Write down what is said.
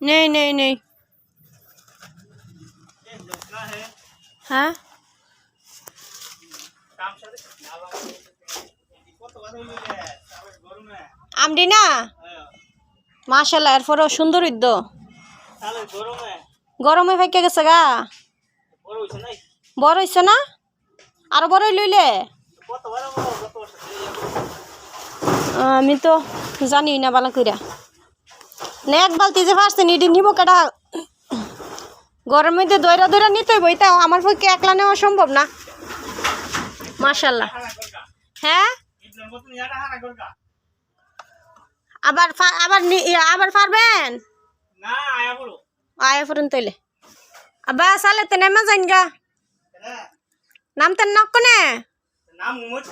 नहीं नहीं नहीं हाँ হ্যাঁ? আমডিনা মার্শাল মাশাল্লাহ এরপরেও সুন্দর উদ্যোগ গরমে। গরমে ফাইকে গেছে গা। বড় হইছে না? আর বড় লইলে আমি তো জানি না বালা কইরা। না এক বালতি যে ফার্স্ট এটি নিব কেটা গরমের মধ্যে দৈরা দৈরা নিতে হইব এটা আমার পক্ষে একলা নেওয়া সম্ভব না। মাশাল্লাহ হ্যাঁ? আবার আবার আবার পারবেন আয় ফুরুন তৈলে আবা সালে তেনে মা জানগা নাম তেন নক কোনে? নাম মুমত